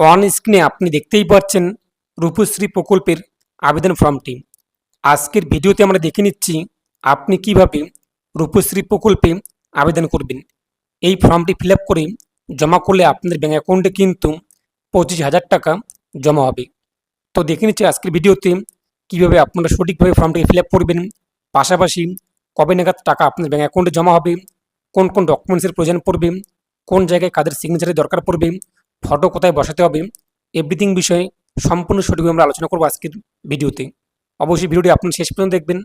On স্ক্রিনে আপনি দেখতেই পাচ্ছেন রূপশ্রী প্রকল্পের আবেদন ফর্মটি আজকের ভিডিওতে আমরা দেখে নিচ্ছি আপনি কীভাবে রূপশ্রী প্রকল্পে আবেদন করবেন। এই ফর্মটি ফিল করে জমা করলে আপনাদের ব্যাঙ্ক অ্যাকাউন্টে কিন্তু পঁচিশ হাজার টাকা জমা হবে। তো দেখে নিচ্ছি আজকের ভিডিওতে কীভাবে আপনারা সঠিকভাবে ফর্মটিকে ফিল করবেন, পাশাপাশি কবে নাগাদ টাকা আপনার ব্যাঙ্ক অ্যাকাউন্টে জমা হবে, কোন কোন ডকুমেন্টসের প্রয়োজন পড়বে, কোন জায়গায় কাদের সিগনেচারের দরকার পড়বে ফটো কোথায় বসাতে হবে এভরিথিং বিষয়ে সম্পূর্ণ সঠিকভাবে আমরা আলোচনা করব আজকের ভিডিওতে। অবশ্যই ভিডিওটি আপনি শেষ পর্যন্ত দেখবেন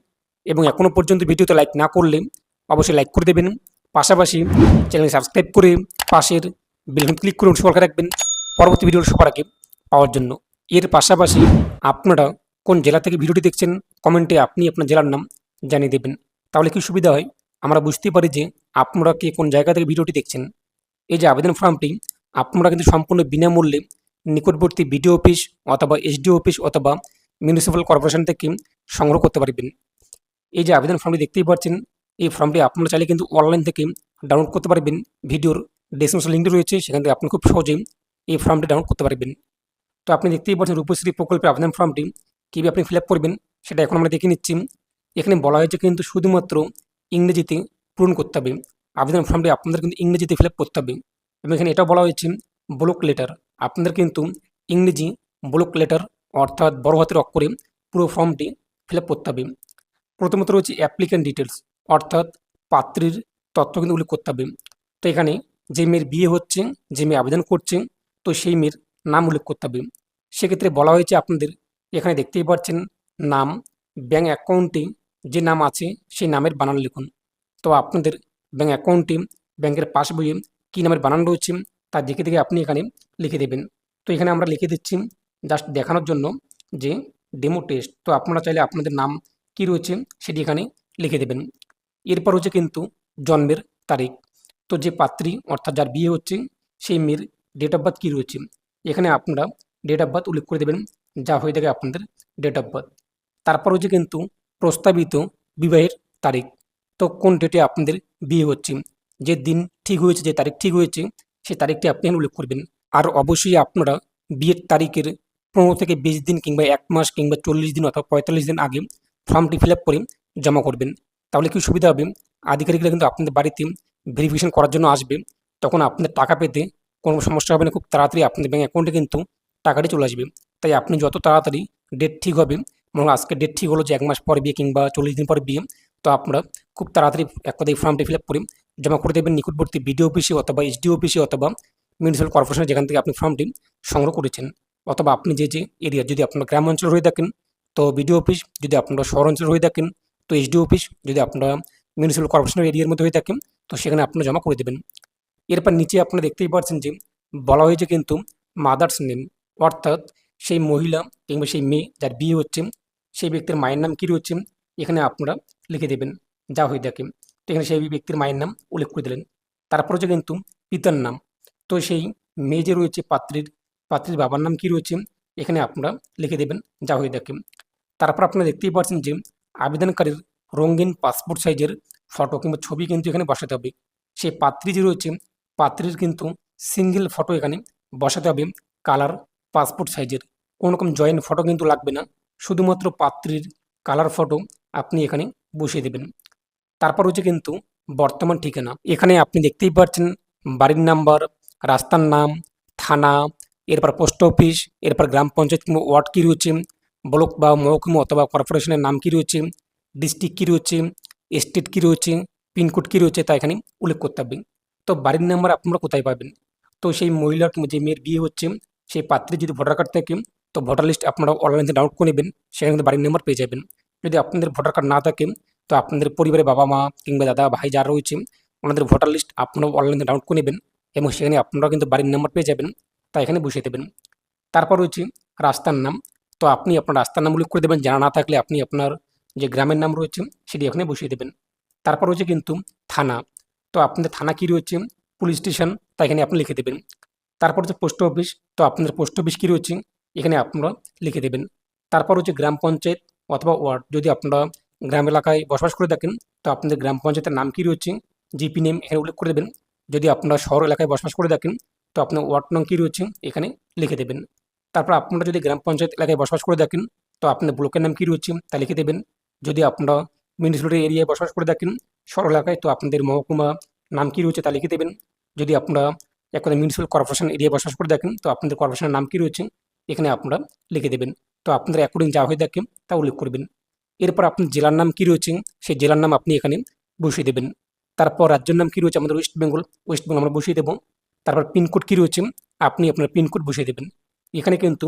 এবং এখনও পর্যন্ত ভিডিওতে লাইক না করলে অবশ্যই লাইক করে দেবেন। পাশাপাশি চ্যানেল সাবস্ক্রাইব করে পাশের বেলন ক্লিক করে সরকার রাখবেন পরবর্তী ভিডিওর সবার আগে পাওয়ার জন্য। এর পাশাপাশি আপনারা কোন জেলা থেকে ভিডিওটি দেখছেন কমেন্টে আপনি আপনার জেলার নাম জানিয়ে দেবেন। তাহলে কি সুবিধা হয়? আমরা বুঝতে পারি যে আপনারা কে কোন জায়গা থেকে ভিডিওটি দেখছেন। এই যে আবেদন ফর্মটি আপনারা কিন্তু সম্পূর্ণ বিনামূল্যে নিকটবর্তী বিডিও অফিস অথবা এসডিও অফিস অথবা মিউনিসিপ্যাল কর্পোরেশন থেকে সংগ্রহ করতে পারবেন। এই যে আবেদন ফর্মটি দেখতেই পাচ্ছেন, এই ফর্মটি আপনারা চাইলে কিন্তু অনলাইন থেকে ডাউনলোড করতে পারবেন। ভিডিওর ডেসক্রিপশন লিঙ্কটি রয়েছে, সেখান থেকে আপনি খুব সহজেই এই ফর্মটি ডাউনলোড করতে পারবেন। তো আপনি দেখতেই পাচ্ছেন রূপশ্রী প্রকল্পের আবেদন ফর্মটি কীভাবে আপনি ফিল আপ করবেন, সেটা এখন আমরা দেখে নিচ্ছি। এখানে বলা হয়েছে কিন্তু শুধুমাত্র ইংরেজিতে পূরণ করতে হবে। আবেদন ফর্মটি আপনাদের কিন্তু ইংরেজিতে ফিল করতে হবে। এবং এখানে এটা বলা হয়েছে ব্লক লেটার আপনাদের কিন্তু ইংরেজি ব্লক লেটার অর্থাৎ বড় হাতের অক্ষরে পুরো ফর্মটি ফিল আপ করতে হবে। প্রথমত রয়েছে অ্যাপ্লিক্যান্ট ডিটেলস অর্থাৎ পাত্রীর তথ্য কিন্তু উল্লেখ করতে হবে। তো এখানে যে মেয়ের বিয়ে হচ্ছে, যে মেয়ে আবেদন করছে, তো সেই মেয়ের নাম উল্লেখ করতে হবে। সেক্ষেত্রে বলা হয়েছে আপনাদের, এখানে দেখতেই পাচ্ছেন নাম ব্যাঙ্ক অ্যাকাউন্টে যে নাম আছে, সেই নামের বানান লিখুন। তো আপনাদের ব্যাঙ্ক অ্যাকাউন্টে ব্যাংকের পাস বইয়ে কী নামের বানান রয়েছে, তা দেখে দেখে আপনি এখানে লিখে দেবেন। তো এখানে আমরা লিখে দিচ্ছি জাস্ট দেখানোর জন্য যে ডেমো টেস্ট তো আপনারা চাইলে আপনাদের নাম কী রয়েছে সেটি এখানে লিখে দেবেন। এরপর হচ্ছে কিন্তু জন্মের তারিখ। তো যে পাত্রী, অর্থাৎ যার বিয়ে হচ্ছে, সেই মেয়ের ডেট অফ বার্থ কী রয়েছে, এখানে আপনারা ডেট অফ বার্থ উল্লেখ করে দেবেন, যা হয়ে থাকে আপনাদের ডেট অফ বার্থ তারপর হচ্ছে কিন্তু প্রস্তাবিত বিবাহের তারিখ, তো কোন ডেটে আপনাদের বিয়ে হচ্ছে, যে দিন ঠিক হয়েছে যে তারিখ ঠিক হয়েছে সেই তারিখটি আপনি উল্লেখ করবেন। আর অবশ্যই আপনারা বিয়ের তারিখের পনেরো থেকে বিশ দিন কিংবা এক মাস কিংবা চল্লিশ দিন অথবা পঁয়তাল্লিশ দিন আগে ফর্মটি ফিল করে জমা করবেন। তাহলে কি সুবিধা হবে? আধিকারিকরা কিন্তু আপনাদের বাড়িতে ভেরিফিকেশন করার জন্য আসবে। তখন আপনাদের টাকা পেতে কোনো সমস্যা হবে না, খুব তাড়াতাড়ি আপনাদের ব্যাঙ্ক অ্যাকাউন্টে কিন্তু টাকাটি চলে আসবে। তাই আপনি যত তাড়াতাড়ি ডেট ঠিক হবে এবং আজকে ডেট ঠিক হলো যে এক মাস পর বিয়ে কিংবা চল্লিশ দিন পর বিয়ে তো আপনারা খুব তাড়াতাড়ি এক কথায় ফর্মটি ফিল আপ করে। জমা করে দেবেন নিকটবর্তী বিডিও অফিসে অথবা এসডি অফিসে অথবা মিউনিসিপ্যাল কর্পোরেশনে যেখান থেকে আপনি ফর্মটি সংগ্রহ করেছেন। অথবা আপনি যে যে এরিয়া যদি আপনার গ্রাম অঞ্চল হয়ে থাকেন, তো বিডিও অফিস যদি আপনারা শহর অঞ্চল হয়ে থাকেন, তো এসডি অফিস যদি আপনারা মিউনিসিপ্যাল কর্পোরেশনের এরিয়ার মধ্যে হয়ে থাকেন, তো সেখানে আপনারা জমা করে দেবেন। এরপর নিচে আপনারা দেখতেই পাচ্ছেন যে বলা হয়েছে কিন্তু মাদার্স নেম অর্থাৎ সেই মহিলা কিংবা সেই মেয়ে যার বিয়ে হচ্ছে, সেই ব্যক্তির মায়ের নাম কী রয়েছে, এখানে আপনারা লিখে দেবেন যা হয়ে থাকে তো এখানে সেই ব্যক্তির মায়ের নাম উল্লেখ করে দিলেন। তারপর হচ্ছে কিন্তু পিতার নাম। তো সেই মেয়ে যে রয়েছে, পাত্রীর পাত্রীর বাবার নাম কী রয়েছে, এখানে আপনারা লিখে দেবেন যা হয়ে থাকে তারপর আপনারা দেখতেই পাচ্ছেন যে আবেদনকারীর রঙিন পাসপোর্ট সাইজের ফটো কিংবা ছবি কিন্তু এখানে বসাতে হবে। সেই পাত্রী যে রয়েছে, পাত্রীর কিন্তু সিঙ্গেল ফটো এখানে বসাতে হবে কালার পাসপোর্ট সাইজের। কোনো রকম জয়েন্ট ফটো কিন্তু লাগবে না। শুধুমাত্র পাত্রীর কালার ফটো আপনি এখানে বসিয়ে দেবেন। তারপর হচ্ছে কিন্তু বর্তমান ঠিকানা। এখানে আপনি দেখতেই পাচ্ছেন বাড়ির নাম্বার, রাস্তার নাম, থানা, এরপর পোস্ট অফিস, এরপর গ্রাম পঞ্চায়েত কিংবা ওয়ার্ড কী রয়েছে, ব্লক বা মহকুমা অথবা কর্পোরেশনের নাম কী রয়েছে, ডিস্ট্রিক্ট কী রয়েছে, স্টেট কী রয়েছে, পিনকোড কী রয়েছে তা এখানে উল্লেখ করতে হবে। তো বাড়ির নাম্বার আপনারা কোথায় পাবেন? তো সেই মহিলার কিংবা যে মেয়ের বিয়ে হচ্ছে, সেই পাত্রে যদি ভোটার কার্ড থাকে, তো ভোটার লিস্ট আপনারা অনলাইনে ডাউনলোড করে নেবেন, সেখানে কিন্তু বাড়ির নাম্বার পেয়ে যাবেন। যদি আপনাদের ভোটার কার্ড না থাকে, তো আপনাদের পরিবারের বাবা মা কিংবা দাদা, ভাই যারা রয়েছে, ওনাদের ভোটার লিস্ট আপনারা অনলাইনে ডাউনলোড করে নেবেন এবং সেখানে আপনারা কিন্তু বাড়ির নাম্বার পেয়ে যাবেন, তা এখানে বসিয়ে দেবেন। তারপর রয়েছে রাস্তার নাম, তো আপনি আপনার রাস্তার নাম উল্লেখ করে দেবেন, জানা না থাকলে আপনি আপনার যে গ্রামের নাম রয়েছে, সেটি এখানে বসিয়ে দেবেন। তারপর রয়েছে কিন্তু থানা, তো আপনাদের থানা কী রয়েছে পুলিশ স্টেশন তা এখানে আপনি লিখে দেবেন। তারপর হচ্ছে পোস্ট অফিস তো আপনাদের পোস্ট অফিস কী রয়েছে, এখানে আপনারা লিখে দেবেন। তারপর হচ্ছে গ্রাম পঞ্চায়েত অথবা ওয়ার্ড যদি আপনারা গ্রাম এলাকায় বসবাস করে থাকেন, তো আপনাদের গ্রাম পঞ্চায়েতের নাম কী রয়েছে? জিপি নেম এখানে উল্লেখ করে দেবেন। যদি আপনারা শহর এলাকায় বসবাস করে থাকেন, তো আপনার ওয়ার্ড নং কী রয়েছে এখানে লিখে দেবেন। তারপর আপনারা যদি গ্রাম পঞ্চায়েত এলাকায় বসবাস করে থাকেন, তো আপনার ব্লকের নাম কী রয়েছে তা লিখে দেবেন। যদি আপনারা মিউনিসিপ্যালিটি এরিয়ায় বসবাস করে থাকেন, শহর এলাকায়, তো আপনাদের মহকুমা নাম কী রয়েছে তা লিখে দেবেন। যদি আপনারা এখন মিউনিসিপ্যাল কর্পোরেশন এরিয়ায় বসবাস করে থাকেন, তো আপনাদের কর্পোরেশনের নাম কী রয়েছে এখানে আপনারা লিখে দেবেন। তো আপনাদের অ্যাকর্ডিং যা হয়ে থাকে তা উল্লেখ করবেন। এরপর আপনার জেলার নাম কী রয়েছে, সেই জেলার নাম আপনি এখানে বসিয়ে দেবেন। তারপর রাজ্যের নাম কী রয়েছে, আমাদের ওয়েস্ট বেঙ্গল ওয়েস্ট বেঙ্গল আমরা বসিয়ে দেবো। তারপর পিনকোড কী রয়েছে, আপনি আপনার পিনকোড বসিয়ে দেবেন। এখানে কিন্তু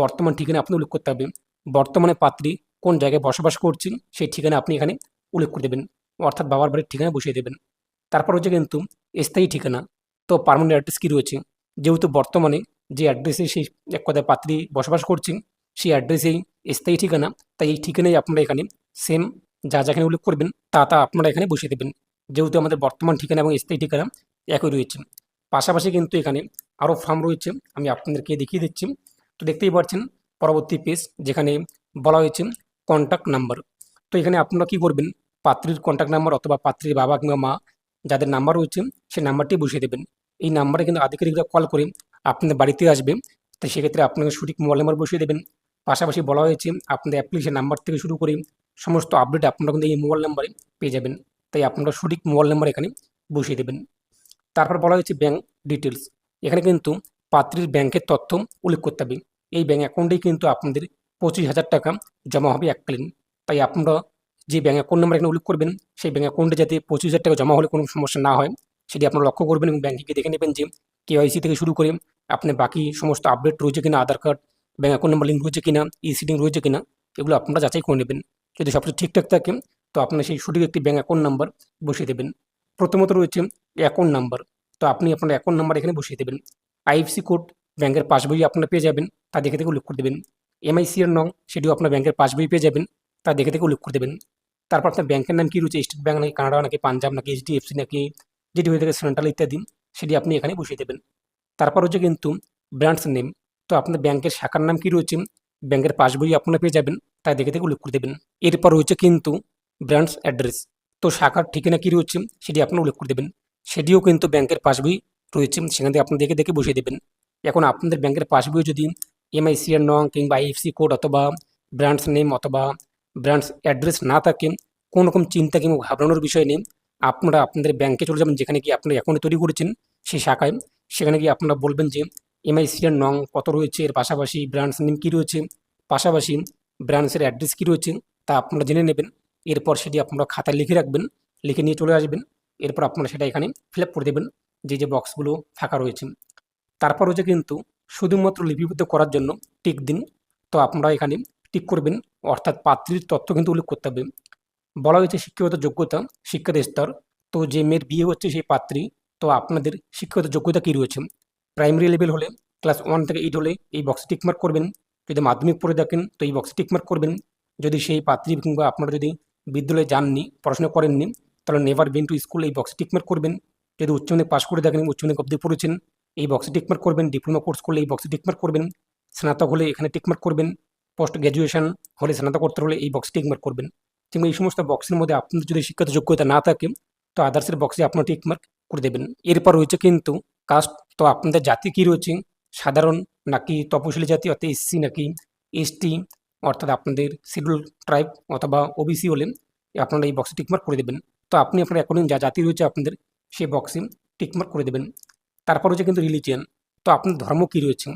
বর্তমান ঠিকানা আপনি উল্লেখ করতে হবে। বর্তমানে পাত্রী কোন জায়গায় বসবাস করছেন সেই ঠিকানা আপনি এখানে উল্লেখ করে দেবেন। অর্থাৎ বাবার বাড়ির ঠিকানা বসিয়ে দেবেন। তারপর হচ্ছে কিন্তু স্থায়ী ঠিকানা। তো পারমানেন্ট অ্যাড্রেস কী রয়েছে, যেহেতু বর্তমানে যে অ্যাড্রেসে সেই এক কথায় পাত্রী বসবাস করছেন সেই অ্যাড্রেসেই স্থায়ী ঠিকানা, তাই এই ঠিকানাই আপনারা এখানে সেম যা যেখানে উল্লেখ করবেন, তা তা আপনারা এখানে বসিয়ে দেবেন। যেহেতু আমাদের বর্তমান ঠিকানা এবং স্থায়ী ঠিকানা একই রয়েছে। পাশাপাশি কিন্তু এখানে আরও ফর্ম রয়েছে, আমি আপনাদেরকে দেখিয়ে দিচ্ছি। তো দেখতেই পাচ্ছেন, পরবর্তী পেজ যেখানে বলা হয়েছে কন্ট্যাক্ট নাম্বার তো এখানে আপনারা কী করবেন, পাত্রীর কন্ট্যাক্ট নাম্বার অথবা পাত্রীর বাবা কিংবা মা যাদের নাম্বার রয়েছে, সেই নাম্বারটি বসিয়ে দেবেন। এই নাম্বারে কিন্তু আধিকারিকরা কল করে আপনাদের বাড়িতে আসবে তো সেক্ষেত্রে আপনাকে সঠিক মোবাইল নাম্বার বসিয়ে দেবেন। পাশাপাশি বলা হয়েছে, আপনাদের অ্যাপ্লিকেশন নাম্বার থেকে শুরু করে সমস্ত আপডেট আপনারা কিন্তু এই মোবাইল নাম্বারে পেয়ে যাবেন। তাই আপনারা সঠিক মোবাইল নাম্বার এখানে বসিয়ে দেবেন। তারপর বলা হয়েছে ব্যাঙ্ক ডিটেলস এখানে কিন্তু পাত্রীর ব্যাংকের তথ্য উল্লেখ করতে হবে। এই ব্যাঙ্ক অ্যাকাউন্টেই কিন্তু আপনাদের পঁচিশ হাজার টাকা জমা হবে এককালীন তাই আপনারা যে ব্যাঙ্ক অ্যাকাউন্ট নাম্বার এখানে উল্লেখ করবেন, সেই ব্যাঙ্ক অ্যাকাউন্টে যাতে পঁচিশ হাজার টাকা জমা হলে কোনো সমস্যা না হয়, সেটি আপনারা লক্ষ্য করবেন এবং ব্যাঙ্কে গিয়ে দেখে নেবেন যে কেওয়াইসি থেকে শুরু করে আপনার বাকি সমস্ত আপডেট রয়েছে কিনা, Aadhaar card bank account number link রয়েছে কিনা ইসিডিং রয়েছে কিনা, এগুলো আপনারা যাচাই করে নেবেন। যদি সব কিছু ঠিকঠাক থাকে, তো আপনার সেই সঠিক একটি ব্যাঙ্ক অ্যাকাউন্ট নাম্বার বসিয়ে দেবেন। প্রথমত রয়েছে অ্যাকাউন্ট নাম্বার। তো আপনি আপনার অ্যাকাউন্ট নাম্বার এখানে বসিয়ে দেবেন। আইএফসি কোড ব্যাংকের পাসবই আপনারা পেয়ে যাবেন, তা দেখে থেকে উল্লেখ করে দেবেন। এমআইসি এর নং, সেটিও আপনার ব্যাংকের পাসবই পেয়ে যাবেন, তা দেখে থেকে উল্লেখ করে দেবেন। তারপর আপনার ব্যাংকের নাম কী রয়েছে, স্টেট ব্যাঙ্ক নাকি কানাডা নাকি পাঞ্জাব নাকি এইচডিএফসি নাকি যেটি হয়ে থাকে সেন্ট্রাল ইত্যাদি, সেটি আপনি এখানে বসিয়ে দেবেন। তারপর হচ্ছে কিন্তু ব্রাঞ্চ নেম। তো আপনার ব্যাংকের শাখার নাম কী রয়েছে? ব্যাংকের পাসবই আপনারা পেয়ে যাবেন, তাই দেখে থেকে উল্লেখ করে দেবেন। এরপর রয়েছে কিন্তু ব্রাঞ্চ অ্যাড্রেস তো শাখার ঠিকানা কী রয়েছে সেটি আপনারা উল্লেখ করে দেবেন। সেটিও কিন্তু ব্যাংকের পাসবই রয়েছে, সেখান থেকে আপনি দেখে দেখে বসিয়ে দেবেন। এখন আপনাদের ব্যাংকের পাসবই যদি এমআইসিআর নং কিংবা আইএফসি কোড অথবা ব্রাঞ্চ নেম অথবা ব্রাঞ্চ অ্যাড্রেস না থাকে, কোনো রকম চিন্তা কিংবা ঘাবড়ানোর বিষয় নেই। আপনারা আপনাদের ব্যাংকে চলে যাবেন, যেখানে গিয়ে আপনার অ্যাকাউন্ট তৈরি করেছেন, সেই শাখায় সেখানে গিয়ে আপনারা বলবেন যে এমআইসিআর নং কত রয়েছে, এর পাশাপাশি ব্রাঞ্চ নেম কী রয়েছে, পাশাপাশি ব্রাঞ্চের অ্যাড্রেস কী রয়েছে, তা আপনারা জেনে নেবেন। এরপর সেটি আপনারা খাতায় লিখে রাখবেন, লিখে নিয়ে চলে আসবেন। এরপর আপনারা সেটা এখানে ফিল করে দেবেন, যে যে বক্সগুলো ফাঁকা রয়েছে। তারপর হচ্ছে কিন্তু শুধুমাত্র লিপিবদ্ধ করার জন্য টিক দিন। তো আপনারা এখানে টিক করবেন, অর্থাৎ পাত্রীর তথ্য কিন্তু উল্লেখ করতে হবে। বলা হয়েছে শিক্ষাগত যোগ্যতা শিক্ষাত স্তর। তো যে মেয়ের বিয়ে হচ্ছে সেই পাত্রী, তো আপনাদের শিক্ষাগত যোগ্যতা কী রয়েছে? প্রাইমারি লেভেল হলে ক্লাস ওয়ান থেকে এইট হলে এই বক্সে টিকমার্ক করবেন। যদি মাধ্যমিক পড়ে দেখেন তো এই বক্সে টিকমার্ক করবেন। যদি সেই পাত্রী কিংবা আপনারা যদি বিদ্যালয়ে যাননি, পড়াশোনা করেননি, তাহলে নেভার বিন টু স্কুল এই বক্সে টিকমার্ক করবেন। যদি উচ্চ মাধ্যমিক পাশ করে দেখেন উচ্চ মাধ্যমিক অবধি পড়েছেন, এই বক্সে টিকমার্ক করবেন। ডিপ্লোমা কোর্স করলে এই বক্সে টিকমার্ক করবেন। স্নাতক হলে এখানে টিকমার্ক করবেন। পোস্ট গ্র্যাজুয়েশন হলে স্নাতক করতে হলে এই বক্সে টিকমার্ক করবেন। কিংবা এই সমস্ত বক্সের মধ্যে আপনার যদি শিক্ষাগত যোগ্যতা না থাকে, তো আদার্সের বক্সে আপনার টিকমার্ক করে দেবেন। এরপর রয়েছে কিন্তু কাস্ট, তো আপনাদের জাতি কী রয়েছে? সাধারণ নাকি তপশিলি জাতি, অর্থাৎ এসসি নাকি এসটি, অর্থাৎ আপনাদের শিডিউল ট্রাইব অথবা ওবিসি হলে আপনারা এই বক্সে টিকমার্ক করে দেবেন। তো আপনি আপনার অ্যাকর্ডিং যা জাতি রয়েছে আপনাদের সেই বক্সে টিকমার্ক করে দেবেন। তারপর হচ্ছে কিন্তু রিলিজিয়ান তো আপনার ধর্ম কী রয়েছে?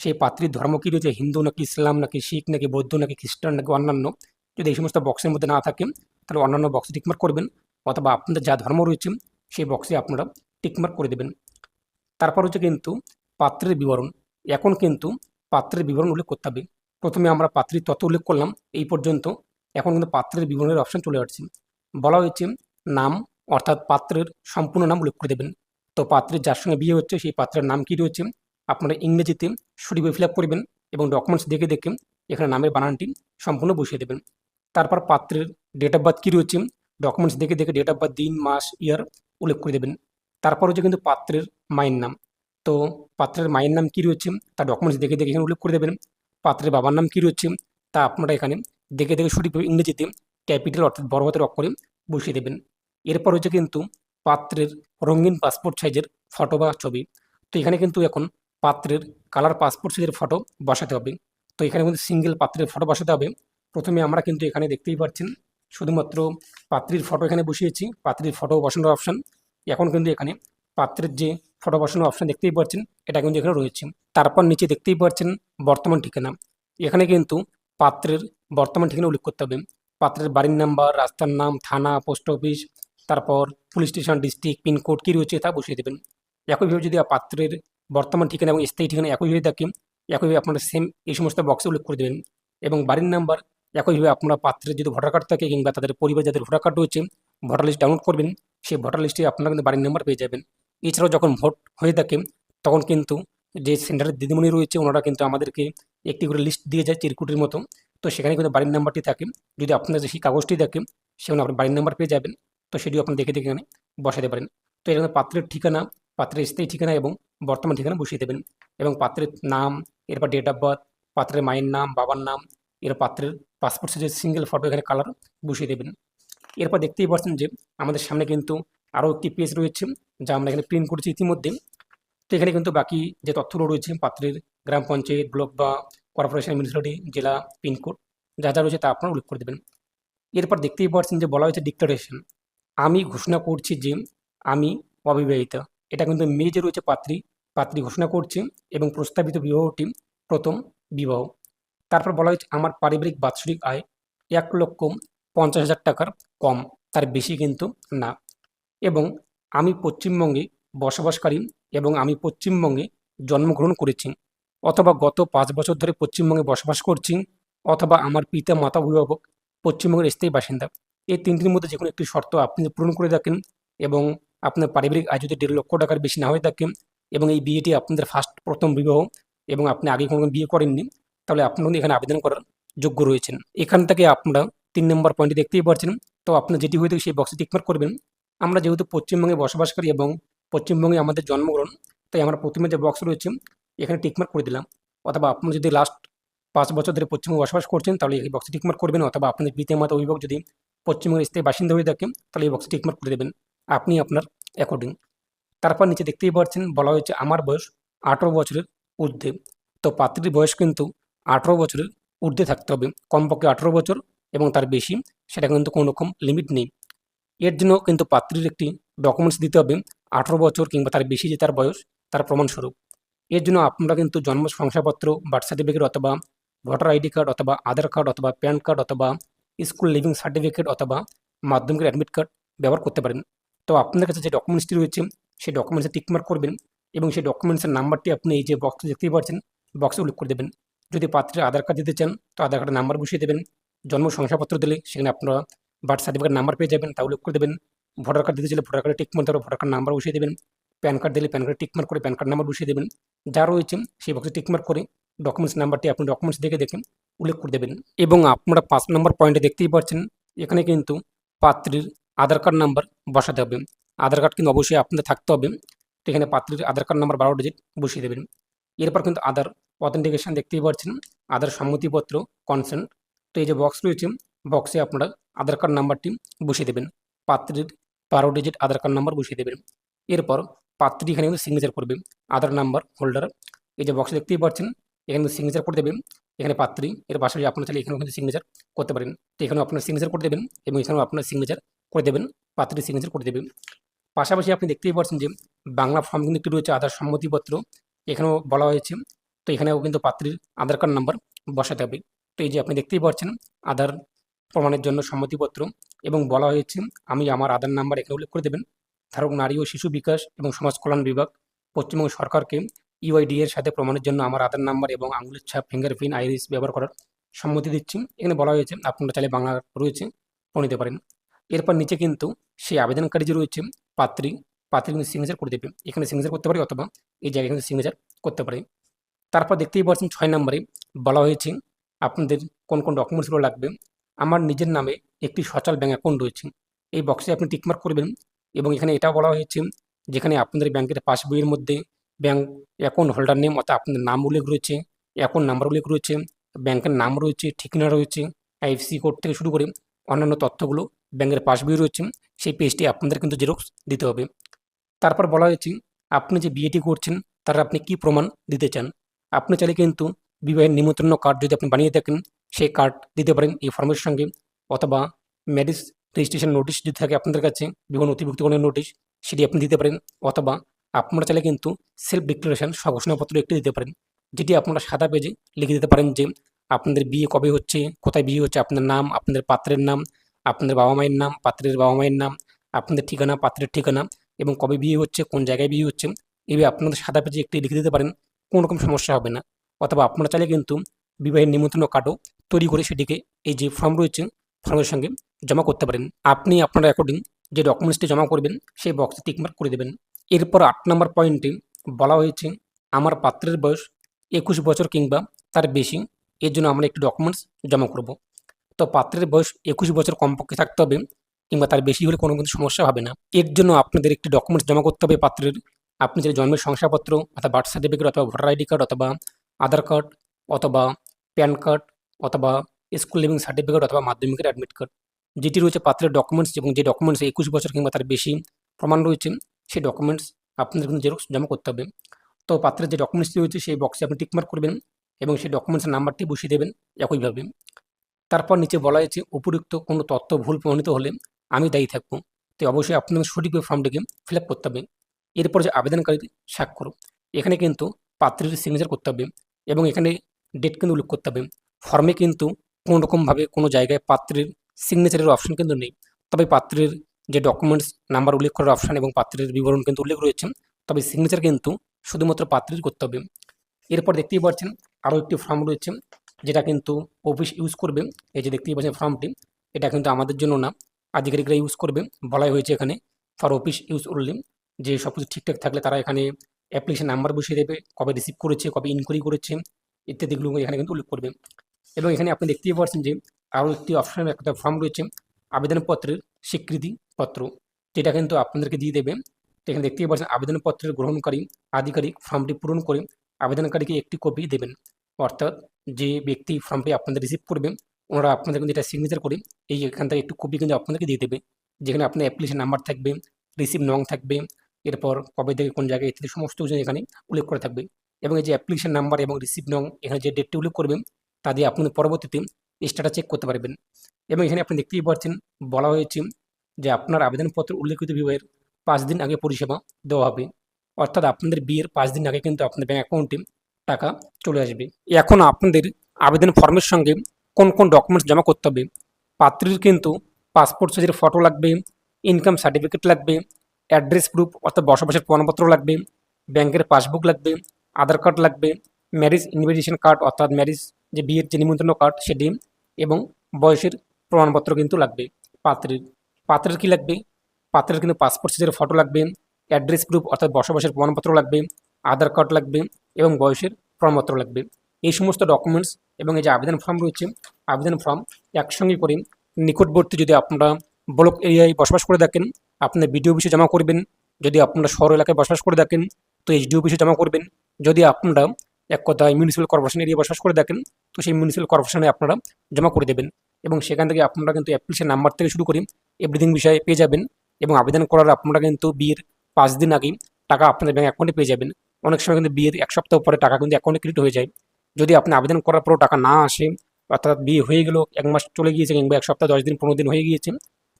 সেই পাত্রীর ধর্ম কী রয়েছে? হিন্দু নাকি ইসলাম নাকি শিখ নাকি বৌদ্ধ নাকি খ্রিস্টান নাকি অন্যান্য? যদি এই সমস্ত বক্সের মধ্যে না থাকে, তাহলে অন্যান্য বক্সে টিকমার্ক করবেন, অথবা আপনাদের যা ধর্ম রয়েছে, সেই বক্সে আপনারা টিকমার্ক করে দেবেন। তারপর হচ্ছে কিন্তু পাত্রের বিবরণ। এখন কিন্তু পাত্রের বিবরণ উল্লেখ করতে হবে। প্রথমে আমরা পাত্রীর তথ্য উল্লেখ করলাম, এই পর্যন্ত। এখন কিন্তু পাত্রের বিবরণের অপশন চলে আসছে। বলা হয়েছে নাম, অর্থাৎ পাত্রের সম্পূর্ণ নাম উল্লেখ করে দেবেন। তো পাত্রের যার সঙ্গে বিয়ে হচ্ছে, সেই পাত্রের নাম কী রয়েছে? আপনারা ইংরেজিতে সঠিকভাবে ফিল আপ করবেন এবং ডকুমেন্টস দেখে দেখে এখানে নামের বানানটি সম্পূর্ণ বসিয়ে দেবেন। তারপর পাত্রের ডেট অফ বার্থ কী রয়েছে? ডকুমেন্টস দেখে দেখে ডেট অফ বার্থ দিন, মাস ইয়ার উল্লেখ করে দেবেন। তারপর হচ্ছে কিন্তু পাত্রের মায়ের নাম। তো পাত্রের মায়ের নাম কী রয়েছে? তার ডকুমেন্টস দেখে দেখে এখানে উল্লেখ করে দেবেন। পাত্রের বাবার নাম কী রয়েছে? তা আপনারা এখানে দেখে দেখে সঠিকভাবে ইংরেজিতে ক্যাপিটাল অর্থাৎ বড় হাতের অক্ষরে বসিয়ে দেবেন। এরপর হচ্ছে কিন্তু পাত্রের রঙিন পাসপোর্ট সাইজের ফটো বা ছবি। তো এখানে কিন্তু এখন পাত্রের কালার পাসপোর্ট সাইজের ফটো বসাতে হবে। তো এখানে কিন্তু সিঙ্গেল পাত্রের ফটো বসাতে হবে। প্রথমে আমরা কিন্তু এখানে দেখতেই পাচ্ছেন, শুধুমাত্র পাত্রীর ফটো এখানে বসিয়েছি। পাত্রীর ফটো বসানোর অপশান এখন কিন্তু এখানে পাত্রের যে ফটো বসানোর অপশান দেখতেই পাচ্ছেন, এটা কিন্তু এখানে রয়েছে। তারপর নিচে দেখতেই পাচ্ছেন বর্তমান ঠিকানা। এখানে কিন্তু পাত্রের বর্তমান ঠিকানা উল্লেখ করতে হবে। পাত্রের বাড়ির নাম্বার, রাস্তার নাম, থানা, পোস্ট অফিস, তারপর পুলিশ স্টেশন, ডিস্ট্রিক্ট পিনকোড কী রয়েছে তা বসিয়ে দেবেন। একইভাবে যদি পাত্রের বর্তমান ঠিকানা এবং স্থায়ী ঠিকানা একইভাবে থাকে, একইভাবে আপনারা সেম এই সমস্ত বক্সে উল্লেখ করে দেবেন। এবং বাড়ির নাম্বার একইভাবে আপনারা পাত্রের যদি ভোটার কার্ড থাকে কিংবা তাদের পরিবার যাদের ভোটার কার্ড রয়েছে ভোটার লিস্ট ডাউনলোড করবেন। সেই ভোটার লিস্টে আপনারা কিন্তু বাড়ির নাম্বার পেয়ে যাবেন। এছাড়াও যখন ভোট হয়ে থাকে, তখন কিন্তু যে সেন্টারের দিদিমণি রয়েছে, ওনারা কিন্তু আমাদেরকে একটি করে লিস্ট দিয়ে যায় চিরকুটির মতো। তো সেখানে কিন্তু বাড়ির নাম্বারটি থাকে। যদি আপনার সেই কাগজটি থাকে, সেখানে আপনার বাড়ির নাম্বার পেয়ে যাবেন। তো সেটিও আপনি দেখে দেখে এখানে বসাতে পারেন। তো এখানে পাত্রের ঠিকানা, পাত্রের স্থায়ী ঠিকানা এবং বর্তমান ঠিকানা বসিয়ে দেবেন। এবং পাত্রের নাম, এরপর ডেট অফ বার্থ পাত্রের মায়ের নাম, বাবার নাম, এর পাত্রের পাসপোর্ট সাইজের সিঙ্গেল ফটো এখানে কালার বসিয়ে দেবেন। এরপর দেখতেই পাচ্ছেন যে আমাদের সামনে কিন্তু আরও একটি পেজ রয়েছে, যা আমরা এখানে প্রিন্ট করেছি ইতিমধ্যে। তো এখানে কিন্তু বাকি যে তথ্যগুলো রয়েছে, পাত্রের গ্রাম পঞ্চায়েত, ব্লক বা কর্পোরেশন মিউনিসিপ্যালিটি জেলা পিনকোড যা যা রয়েছে তা আপনারা উল্লেখ করে দেবেন। এরপর দেখতেই পাচ্ছেন যে বলা হয়েছে ডিক্লারেশন আমি ঘোষণা করছি যে আমি অবিবাহিতা। এটা কিন্তু মেয়ে যে রয়েছে পাত্রী। পাত্রী ঘোষণা করছে এবং প্রস্তাবিত বিবাহটি প্রথম বিবাহ। তারপর বলা হয়েছে, আমার পারিবারিক বাৎসরিক আয় এক লক্ষ পঞ্চাশ হাজার টাকার কম, তার বেশি কিন্তু না। এবং আমি পশ্চিমবঙ্গে বসবাসকারী এবং আমি পশ্চিমবঙ্গে জন্মগ্রহণ করেছি, অথবা গত পাঁচ বছর ধরে পশ্চিমবঙ্গে বসবাস করছি, অথবা আমার পিতা মাতা অভিভাবক পশ্চিমবঙ্গের স্থায়ী বাসিন্দা। এই তিনটির মধ্যে যে কোনো একটি শর্ত আপনি পূরণ করে থাকেন এবং আপনার পারিবারিক আয় যদি দেড় লক্ষ টাকার বেশি না হয়ে থাকে এবং এই বিয়েটি আপনাদের ফার্স্ট, প্রথম বিবাহ এবং আপনি আগে কোনো বিয়ে করেননি, তাহলে আপনি এখানে আবেদন করার যোগ্য রয়েছেন। এখান থেকে আপনারা তিন নম্বর পয়েন্টে দেখতেই পাচ্ছেন তো আপনার যেটি হয়ে থাকে সেই বক্সে টিকমার্ক করবেন, আমরা যেহেতু পশ্চিমবঙ্গে বসবাস করি এবং পশ্চিমবঙ্গে আমাদের জন্মগ্রহণ, তাই আমরা প্রথমে যে বক্স রয়েছে, এখানে টিকমার্ক করে দিলাম। অথবা আপনি যদি লাস্ট পাঁচ বছর ধরে পশ্চিমবঙ্গে বসবাস করছেন, তাহলে এই বক্সে টিকমার্ক করবেন, অথবা আপনাদের পিতা মাতা অভিভাবক যদি পশ্চিমবঙ্গের স্থায়ী বাসিন্দা হয়ে থাকেন, তাহলে এই বক্সে টিকমার্ক করে দেবেন। আপনি আপনার অ্যাকর্ডিং তারপর নিচে দেখতেই পাচ্ছেন বলা হয়েছে আমার বয়স আঠেরো বছরের ঊর্ধ্বে। তো পাত্রীর বয়স কিন্তু আঠেরো বছরের ঊর্ধ্বে থাকতে হবে। কমপক্ষে আঠেরো বছর এবং তার বেশি, সেটা কিন্তু কোনো রকম লিমিট নেই। এর জন্য কিন্তু পাত্রীর একটি ডকুমেন্টস দিতে হবে, আঠেরো বছর কিংবা তার বেশি যে তার বয়স, তার প্রমাণস্বরূপ। এর জন্য আপনারা কিন্তু জন্ম শংসাপত্র বার্থ সার্টিফিকেট অথবা ভোটার আইডি কার্ড অথবা আধার কার্ড অথবা প্যান কার্ড অথবা স্কুল লিভিং সার্টিফিকেট অথবা মাধ্যমিকের অ্যাডমিট কার্ড ব্যবহার করতে পারেন। তো আপনার কাছে যে ডকুমেন্টসটি রয়েছে, সেই ডকুমেন্টসে টিকমার্ক করবেন এবং সেই ডকুমেন্টসের নাম্বারটি আপনি এই যে বক্স দেখতেই পাচ্ছেন বক্সে উল্লেখ করে দেবেন। যদি পাত্রের আধার কার্ড দিতে চান, তো আধার কার্ডের নাম্বার বসিয়ে দেবেন। জন্ম শংসাপত্র দিলে, সেখানে আপনারা বার্থ সার্টিফিকেট নাম্বার পেয়ে যাবেন, তা উল্লেখ করে দেবেন। ভোটার কার্ড দিতে চাইলে ভোটার কার্ডে টিক মারতে হবে ভোটার কার্ড নাম্বার বসিয়ে দেবেন। প্যান কার্ড দিলে প্যান কার্ড টিকমার্ক করে প্যান কার্ড নাম্বার বসিয়ে দেবেন। যা রয়েছে, সেই বক্সে টিকমার্ক করে ডকুমেন্টস নাম্বারটি আপনি ডকুমেন্টস দেখে দেখে উল্লেখ করে দেবেন। এবং আপনারা পাঁচ নম্বর পয়েন্টে দেখতেই পাচ্ছেন, এখানে কিন্তু পাত্রীর আধার কার্ড নাম্বার বসাতে হবে। আধার কার্ড কিন্তু অবশ্যই আপনাদের থাকতে হবে। এখানে পাত্রীর আধার কার্ড নাম্বার বারো ডিজিট বসিয়ে দেবেন। এরপর কিন্তু আধার অথেন্টিকেশন দেখতেই পাচ্ছেন। আধার সম্মতিপত্র কনসেন্ট তো এই যে বক্স রয়েছে বক্সে আপনারা আধার কার্ড নাম্বারটি বসিয়ে দেবেন। পাত্রীর বারো ডিজিট আধার কার্ড নাম্বার বসিয়ে দেবেন। এরপর পাত্রী এখানে কিন্তু সিগনেচার করবে। আধার নাম্বার হোল্ডার এই যে বক্সে দেখতেই পাচ্ছেন, এখানে সিগনেচার করে দেবেন। এখানে পাত্রী, এর পাশাপাশি আপনার চাইলে এখানেও কিন্তু সিগনেচার করতে পারেন। তো এখানেও আপনার সিগনেচার করে দেবেন এবং এখানেও আপনার সিগনেচার করে দেবেন। পাত্রী সিগনেচার করে দেবেন। পাশাপাশি আপনি দেখতেই পাচ্ছেন যে বাংলা ফর্ম কিন্তু একটি রয়েছে আধার সম্মতিপত্র। এখানেও বলা হয়েছে, তো এখানেও কিন্তু পাত্রীর আধার কার্ড নাম্বার বসাতে হবে। তো এই যে আপনি দেখতেই পাচ্ছেন আধার প্রমাণের জন্য সম্মতিপত্র এবং বলা হয়েছে, আমি আমার আধার নাম্বার এখানে উল্লেখ করে দেবেন। ধারক নারী ও শিশু বিকাশ এবং সমাজ কল্যাণ বিভাগ, পশ্চিমবঙ্গ সরকারকে ইউআইডি এর সাথে প্রমাণের জন্য আমার আধার নাম্বার এবং আঙুলের ছাপ ফিঙ্গারপ্রিন্ট আইরিস ব্যবহার করার সম্মতি দিচ্ছি। এখানে বলা হয়েছে, আপনারা চাইলে বাংলা রয়েছে, পড়ে নিতে পারেন। এরপর নিচে কিন্তু সেই আবেদনকারী যে রয়েছে, পাত্রী পাত্রী কিন্তু সিগনেচার করে দেবে। এখানে সিগনেচার করতে পারে অথবা এই জায়গায় কিন্তু সিগনেচার করতে পারে। তারপর দেখতেই পাচ্ছেন, ছয় নম্বরে বলা হয়েছে আপনাদের কোন কোন ডকুমেন্টসগুলো লাগবে? আমার নিজের নামে একটি সচল ব্যাঙ্ক অ্যাকাউন্ট রয়েছে। এই বক্সে আপনি টিকমার্ক করবেন এবং এখানে এটাও বলা হয়েছে যেখানে আপনাদের ব্যাংকের পাসবইয়ের মধ্যে ব্যাংক অ্যাকাউন্ট হোল্ডার নেম অর্থাৎ আপনাদের নাম উল্লেখ রয়েছে অ্যাকাউন্ট নাম্বার উল্লেখ রয়েছে ব্যাংকের নাম রয়েছে, ঠিকানা রয়েছে আইএফসি কোড থেকে শুরু করে অন্যান্য তথ্যগুলো ব্যাংকের পাসবই রয়েছে, সেই পেজটি আপনাদের কিন্তু জেরক্স দিতে হবে। তারপর বলা হয়েছে, আপনি যে বিয়েটি করছেন, তারা আপনি কি প্রমাণ দিতে চান? আপনি চাইলে কিন্তু বিবাহের নিমন্ত্রণ কার্ড যদি আপনি বানিয়ে থাকেন, সেই কার্ড দিতে পারেন এই ফর্মের সঙ্গে অথবা ম্যারেজ রেজিস্ট্রেশন নোটিশ যদি থাকে আপনাদের কাছে বিভিন্ন অতিভুক্তিকরণের নোটিশ সেটি আপনি দিতে পারেন অথবা আপনারা চাইলে কিন্তু সেলফ ডিক্লারেশন স্বঘোষণাপত্র একটি দিতে পারেন, যেটি আপনারা সাদা পেজে লিখে দিতে পারেন যে আপনাদের বিয়ে কবে হচ্ছে, কোথায় বিয়ে হচ্ছে, আপনার নাম, আপনাদের পাত্রের নাম, আপনাদের বাবা মায়ের নাম, পাত্রের বাবা মায়ের নাম, আপনাদের ঠিকানা, পাত্রের ঠিকানা এবং কবে বিয়ে হচ্ছে, কোন জায়গায় বিয়ে হচ্ছে এইভাবে আপনাদের সাদা পেজে একটি লিখে দিতে পারেন, কোনো রকম সমস্যা হবে না। অথবা আপনারা চাইলে কিন্তু বিবাহের নিমন্ত্রণ কার্ডও তৈরি করে সেটিকে এই যে ফর্ম রয়েছে ফর্মের সঙ্গে জমা করতে পারেন। আপনি আপনার অ্যাকর্ডিং যে ডকুমেন্টসটি জমা করবেন, সেই বক্সে টিকমার্ক করে দেবেন। এরপর আট নম্বর পয়েন্টে বলা হয়েছে, আমার পাত্রের বয়স একুশ বছর কিংবা তার বেশি, এর জন্য আমরা একটি ডকুমেন্টস জমা করব। তো পাত্রের বয়স একুশ বছর কমপক্ষে থাকতে হবে কিংবা তার বেশি হলে কোনো কিন্তু সমস্যা হবে না। এর জন্য আপনাদের একটি ডকুমেন্টস জমা করতে হবে পাত্রের। আপনি যে জন্মের শংসাপত্র অথবা বার্থ সার্টিফিকেট অথবা ভোটার আইডি কার্ড অথবা আধার কার্ড অথবা প্যান কার্ড অথবা স্কুল লিভিং সার্টিফিকেট অথবা মাধ্যমিকের অ্যাডমিট কার্ড। যেটি রয়েছে পাত্রের ডকুমেন্টস এবং যে ডকুমেন্টস একুশ বছর কিংবা তার বেশি প্রমাণ রয়েছে, সেই ডকুমেন্টস আপনাদের কিন্তু জেরক্স জমা করতে হবে। তো পাত্রের যে ডকুমেন্টসটি রয়েছে, সেই বক্সে আপনি টিকমার্ক করবেন এবং সেই ডকুমেন্টসের নাম্বারটি বসিয়ে দেবেন একইভাবে। তারপর নিচে বলা হয়েছে উপযুক্ত কোনো তথ্য ভুল প্রমাণিত হলে আমি দায়ী থাকব। তো অবশ্যই আপনাদের সঠিকভাবে ফর্মটিকে ফিল আপ করতে হবে। এরপর যে আবেদনকারীর স্বাক্ষর, এখানে কিন্তু পাত্রের সিগনেচার করতে হবে। এবং এখানে ডেট কিন্তু উল্লেখ করতে হবে। ফর্মে কিন্তু কোনো রকমভাবে কোনো জায়গায় পাত্রের সিগনেচারের অপশন কিন্তু নেই। তবে পাত্রের যে ডকুমেন্টস নাম্বার উল্লেখ করার অপশন এবং পাত্রের বিবরণ কিন্তু উল্লেখ রয়েছে। তবে সিগনেচার কিন্তু শুধুমাত্র পাত্রের করতে হবে। এরপর দেখতেই পাচ্ছেন আরও একটি ফর্ম রয়েছে, যেটা কিন্তু অফিস ইউজ করবে। এই যে দেখতেই পাচ্ছেন ফর্মটি এটা কিন্তু আমাদের জন্য না, আধিকারিকরা ইউজ করবে বলাই হয়েছে এখানে। ফর অফিস ইউজ করলে যে সব কিছু ঠিকঠাক থাকলে তারা এখানে অ্যাপ্লিকেশন নাম্বার বসিয়ে দেবে, কবে রিসিভ করেছে, কবে ইনকোয়ারি করেছে ইত্যাদিগুলো এখানে কিন্তু উল্লেখ করবে। এবং এখানে আপনি দেখতেই পাচ্ছেন যে আরও একটি অপশন একটা ফর্ম রয়েছে, আবেদনপত্রের স্বীকৃতিপত্র যেটা কিন্তু আপনাদেরকে দিয়ে দেবে। এখানে দেখতেই পাচ্ছেন আবেদনপত্রের গ্রহণকারী আধিকারিক ফর্মটি পূরণ করে আবেদনকারীকে একটি কপি দেবেন। অর্থাৎ যে ব্যক্তি ফর্মটি আপনাদের রিসিভ করবে, ওনারা আপনাদের কিন্তু এটা সিগনেচার করে এই এখান থেকে একটু কপি কিন্তু আপনাদেরকে দিয়ে দেবে। যেখানে আপনার অ্যাপ্লিকেশন নাম্বার থাকবে রিসিভ নং থাকবে এরপর কবে থেকে কোন জায়গায় ইত্যাদি সমস্ত কিছু এখানে উল্লেখ করা থাকবে। এবং এই যে অ্যাপ্লিকেশন নাম্বার এবং রিসিভ নং, এখানে যে ডেটটি উল্লেখ করবেন, তা দিয়ে আপনি পরবর্তীতে স্ট্যাটাস চেক করতে পারবেন। এবং এখানে আপনি দেখতেই পাচ্ছেন, বলা হয়েছে যে আপনার আবেদনপত্র উল্লেখিত বিবাহের পাঁচ দিন আগে পরিষেবা দেওয়া হবে। অর্থাৎ আপনাদের বিয়ের পাঁচ দিন আগে কিন্তু আপনাদের ব্যাঙ্ক অ্যাকাউন্টে টাকা চলে আসবে। এখন আপনাদের আবেদন ফর্মের সঙ্গে কোন কোন ডকুমেন্টস জমা করতে হবে, পাত্রীর কিন্তু পাসপোর্ট সাইজের ফটো লাগবে ইনকাম সার্টিফিকেট লাগবে অ্যাড্রেস প্রুফ অর্থাৎ বসবাসের প্রমাণপত্র লাগবে, ব্যাংকের পাসবুক লাগবে, আধার কার্ড লাগবে ম্যারেজ ইনভিটেশন কার্ড অর্থাৎ ম্যারেজ যে বিয়ের যে নিমন্ত্রণ কার্ড সেটি এবং বয়সের প্রমাণপত্র কিন্তু লাগবে। পাত্রের পাত্রের কি লাগবে? পাত্রের কিন্তু পাসপোর্ট সাইজের ফটো লাগবে অ্যাড্রেস প্রুফ অর্থাৎ বসবাসের প্রমাণপত্র লাগবে, আধার কার্ড লাগবে এবং বয়সের প্রমাণপত্র লাগবে। এই সমস্ত ডকুমেন্টস এবং এই যে আবেদন ফর্ম রয়েছে, আবেদন ফর্ম একসঙ্গে করে নিকটবর্তী যদি আপনারা ব্লক এরিয়ায় বসবাস করে থাকেন আপনার বিডিও অফিসে জমা করবেন, যদি আপনারা শহর এলাকায় বসবাস করে থাকেন, তো এইচডি অফিসে জমা করবেন। যদি আপনারা এক কথায় মিউনিসিপ্যাল কর্পোরেশন এরিয়া বসবাস করে থাকেন, তো সেই মিউনিসিপ্যাল কর্পোরেশনে আপনারা জমা করে দেবেন। এবং সেখান থেকে আপনারা কিন্তু অ্যাপ্লিকেশন নাম্বার থেকে শুরু করে এভরিথিং বিষয়ে পেয়ে যাবেন। এবং আবেদন করার আপনারা কিন্তু বিয়ের পাঁচ দিন আগেই টাকা আপনাদের ব্যাঙ্ক অ্যাকাউন্টে পেয়ে যাবেন। অনেক সময় কিন্তু বিয়ের এক সপ্তাহ পরে টাকা কিন্তু অ্যাকাউন্টে ক্রেডিট হয়ে যায়। যদি আপনি আবেদন করার পরও টাকা না আসে, অর্থাৎ বিয়ে হয়ে গেল, এক মাস চলে গিয়েছে কিংবা এক সপ্তাহ, দশ দিন, পনেরো দিন হয়ে গিয়েছে,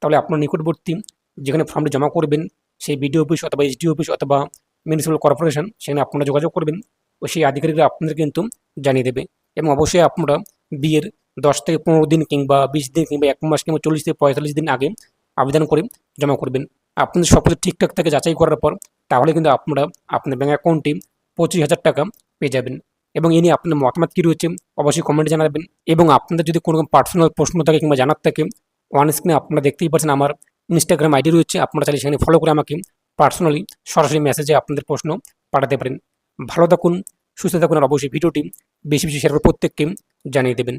তাহলে আপনার নিকটবর্তী যেখানে ফর্মটি জমা করবেন, সেই বিডিও অফিস অথবা এইচডি অফিস অথবা মিউনিসিপ্যাল কর্পোরেশন সেখানে আপনারা যোগাযোগ করবেন, ও সেই আধিকারিকরা আপনাদের কিন্তু জানিয়ে দেবে। এবং অবশ্যই আপনারা বিয়ের দশ থেকে পনেরো দিন কিংবা বিশ দিন কিংবা এক মাস কিংবা চল্লিশ থেকে পঁয়তাল্লিশ দিন আগে আবেদন করে জমা করবেন। আপনাদের সব কিছু ঠিকঠাক থেকে যাচাই করার পর, তাহলে কিন্তু আপনারা আপনার ব্যাঙ্ক অ্যাকাউন্টে পঁচিশ হাজার টাকা পেয়ে যাবেন। এবং এ নিয়ে আপনার মতামত কী রয়েছে অবশ্যই কমেন্টে জানাবেন। এবং আপনাদের যদি কোনো পার্সোনাল প্রশ্ন থাকে কিংবা জানার থাকে ওয়ান স্ক্রিনে আপনারা দেখতেই পাচ্ছেন আমার ইনস্টাগ্রাম আইডি রয়েছে। আপনারা চাইলে সেখানে ফলো করে আমাকে পার্সোনালি সরাসরি মেসেজে আপনাদের প্রশ্ন পাঠাতে পারেন। ভালো থাকুন, সুস্থ থাকুন, আর অবশ্যই ভিডিওটি বেশি বেশি শেয়ার করে প্রত্যেককে জানিয়ে দেবেন।